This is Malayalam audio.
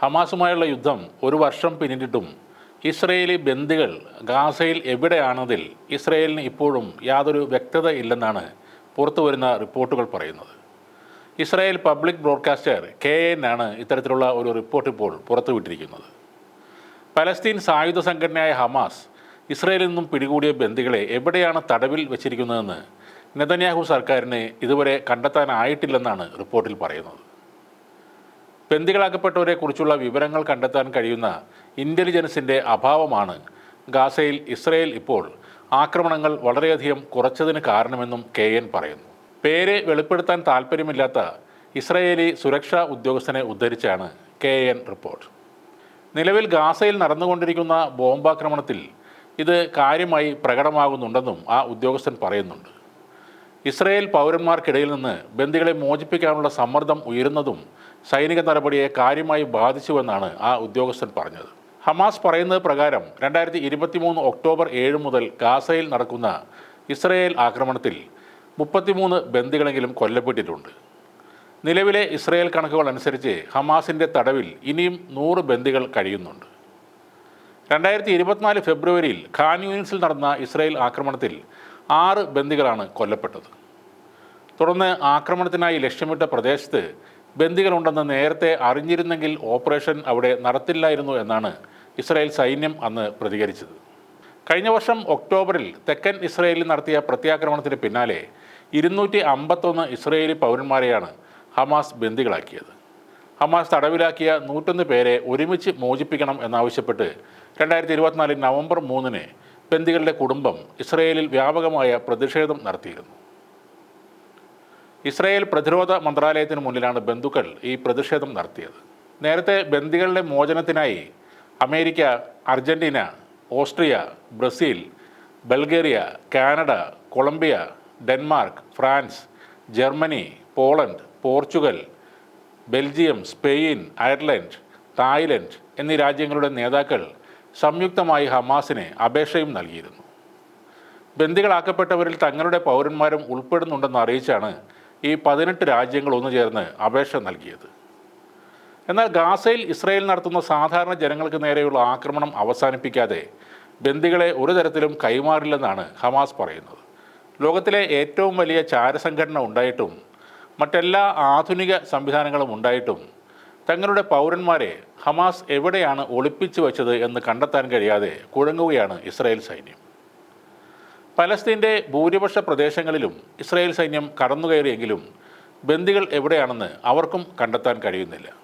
ഹമാസുമായുള്ള യുദ്ധം ഒരു വർഷം പിന്നിട്ടിട്ടും ഇസ്രയേലി ബന്ദികൾ ഗാസയിൽ എവിടെയാണതിൽ ഇസ്രയേലിന് ഇപ്പോഴും യാതൊരു വ്യക്തത ഇല്ലെന്നാണ് പുറത്തുവരുന്ന റിപ്പോർട്ടുകൾ പറയുന്നത്. ഇസ്രായേൽ പബ്ലിക് ബ്രോഡ്കാസ്റ്റർ കെ ആണ് ഇത്തരത്തിലുള്ള ഒരു റിപ്പോർട്ട് ഇപ്പോൾ പുറത്തുവിട്ടിരിക്കുന്നത്. പലസ്തീൻ സായുധ സംഘടനയായ ഹമാസ് ഇസ്രയേലിൽ നിന്നും പിടികൂടിയ ബന്ദികളെ എവിടെയാണ് തടവിൽ വെച്ചിരിക്കുന്നതെന്ന് നെതന്യാഹു സർക്കാരിന് ഇതുവരെ കണ്ടെത്താനായിട്ടില്ലെന്നാണ് റിപ്പോർട്ടിൽ പറയുന്നത്. ബന്ദികളാക്കപ്പെട്ടവരെ കുറിച്ചുള്ള വിവരങ്ങൾ കണ്ടെത്താൻ കഴിയുന്ന ഇന്റലിജൻസിന്റെ അഭാവമാണ് ഗാസയിൽ ഇസ്രയേൽ ഇപ്പോൾ ആക്രമണങ്ങൾ വളരെയധികം കുറച്ചതിന് കാരണമെന്നും കെ എൻ പറയുന്നു. പേര് വെളിപ്പെടുത്താൻ താല്പര്യമില്ലാത്ത ഇസ്രയേലി സുരക്ഷാ ഉദ്യോഗസ്ഥനെ ഉദ്ധരിച്ചാണ് കെ എൻ റിപ്പോർട്ട്. നിലവിൽ ഗാസയിൽ നടന്നുകൊണ്ടിരിക്കുന്ന ബോംബാക്രമണത്തിൽ ഇത് കാര്യമായി പ്രകടമാകുന്നുണ്ടെന്നും ആ ഉദ്യോഗസ്ഥൻ പറയുന്നുണ്ട്. ഇസ്രയേൽ പൗരന്മാർക്കിടയിൽ നിന്ന് ബന്ദികളെ മോചിപ്പിക്കാനുള്ള സമ്മർദ്ദം ഉയരുന്നതും സൈനിക നടപടിയെ കാര്യമായി ബാധിച്ചുവെന്നാണ് ആ ഉദ്യോഗസ്ഥൻ പറഞ്ഞത്. ഹമാസ് പറയുന്നത് പ്രകാരം രണ്ടായിരത്തി ഇരുപത്തിമൂന്ന് ഒക്ടോബർ ഏഴ് മുതൽ ഗാസയിൽ നടക്കുന്ന ഇസ്രയേൽ ആക്രമണത്തിൽ മുപ്പത്തിമൂന്ന് ബന്ദികളെങ്കിലും കൊല്ലപ്പെട്ടിട്ടുണ്ട്. നിലവിലെ ഇസ്രയേൽ കണക്കുകൾ അനുസരിച്ച് ഹമാസിന്റെ തടവിൽ ഇനിയും നൂറ് ബന്ദികൾ കഴിയുന്നുണ്ട്. രണ്ടായിരത്തി ഇരുപത്തിനാല് ഫെബ്രുവരിയിൽ ഖാൻ യൂണിറ്റ്സിൽ നടന്ന ഇസ്രയേൽ ആക്രമണത്തിൽ ആറ് ബന്ദികളാണ് കൊല്ലപ്പെട്ടത്. തുടർന്ന് ആക്രമണത്തിനായി ലക്ഷ്യമിട്ട പ്രദേശത്ത് ബന്ദികളുണ്ടെന്ന് നേരത്തെ അറിഞ്ഞിരുന്നെങ്കിൽ ഓപ്പറേഷൻ അവിടെ നടത്തില്ലായിരുന്നു എന്നാണ് ഇസ്രായേൽ സൈന്യം അന്ന് പ്രതികരിച്ചത്. കഴിഞ്ഞ വർഷം ഒക്ടോബറിൽ തെക്കൻ ഇസ്രായേലിൽ നടത്തിയ പ്രത്യാക്രമണത്തിന് പിന്നാലെ ഇരുന്നൂറ്റി അമ്പത്തൊന്ന് ഇസ്രയേലി പൗരന്മാരെയാണ് ഹമാസ് ബന്ദികളാക്കിയത്. ഹമാസ് തടവിലാക്കിയ നൂറ്റൊന്ന് പേരെ ഒരുമിച്ച് മോചിപ്പിക്കണം എന്നാവശ്യപ്പെട്ട് രണ്ടായിരത്തി ഇരുപത്തിനാല് നവംബർ മൂന്നിന് ബന്ദികളുടെ കുടുംബം ഇസ്രയേലിൽ വ്യാപകമായ പ്രതിഷേധം നടത്തിയിരുന്നു. ഇസ്രയേൽ പ്രതിരോധ മന്ത്രാലയത്തിന് മുന്നിലാണ് ബന്ധുക്കൾ ഈ പ്രതിഷേധം നടത്തിയത്. നേരത്തെ ബന്ദികളുടെ മോചനത്തിനായി America Argentina Austria Brazil Bulgaria Canada Colombia Denmark France Germany Poland Portugal Belgium Spain Ireland Thailand എന്നീ രാജ്യങ്ങളുടെ നേതാക്കൾ സംയുക്തമായി ഹമാസിന് അപേക്ഷയും നൽകിയിരുന്നു. ബന്ദികളാക്കപ്പെട്ടവരിൽ തങ്ങളുടെ പൗരന്മാരും ഉൾപ്പെടുന്നുണ്ടെന്ന് അറിയിച്ചാണ് ഈ പതിനെട്ട് രാജ്യങ്ങൾ ഒന്നു ചേർന്ന് അപേക്ഷ നൽകിയത്. എന്നാൽ ഗാസയിൽ ഇസ്രയേൽ നടത്തുന്ന സാധാരണ ജനങ്ങൾക്ക് നേരെയുള്ള ആക്രമണം അവസാനിപ്പിക്കാതെ ബന്ദികളെ ഒരു തരത്തിലും കൈമാറില്ലെന്നാണ് ഹമാസ് പറയുന്നത്. ലോകത്തിലെ ഏറ്റവും വലിയ ചാരസംഘടന ഉണ്ടായിട്ടും മറ്റെല്ലാ ആധുനിക സംവിധാനങ്ങളും ഉണ്ടായിട്ടും തങ്ങളുടെ പൗരന്മാരെ ഹമാസ് എവിടെയാണ് ഒളിപ്പിച്ചു വച്ചത് എന്ന് കണ്ടെത്താൻ കഴിയാതെ കുഴങ്ങുകയാണ് ഇസ്രായേൽ സൈന്യം. പലസ്തീന്റെ ഭൂരിപക്ഷ പ്രദേശങ്ങളിലും ഇസ്രായേൽ സൈന്യം കടന്നുകയറിയെങ്കിലും ബന്ദികൾ എവിടെയാണെന്ന് അവർക്കും കണ്ടെത്താൻ കഴിയുന്നില്ല.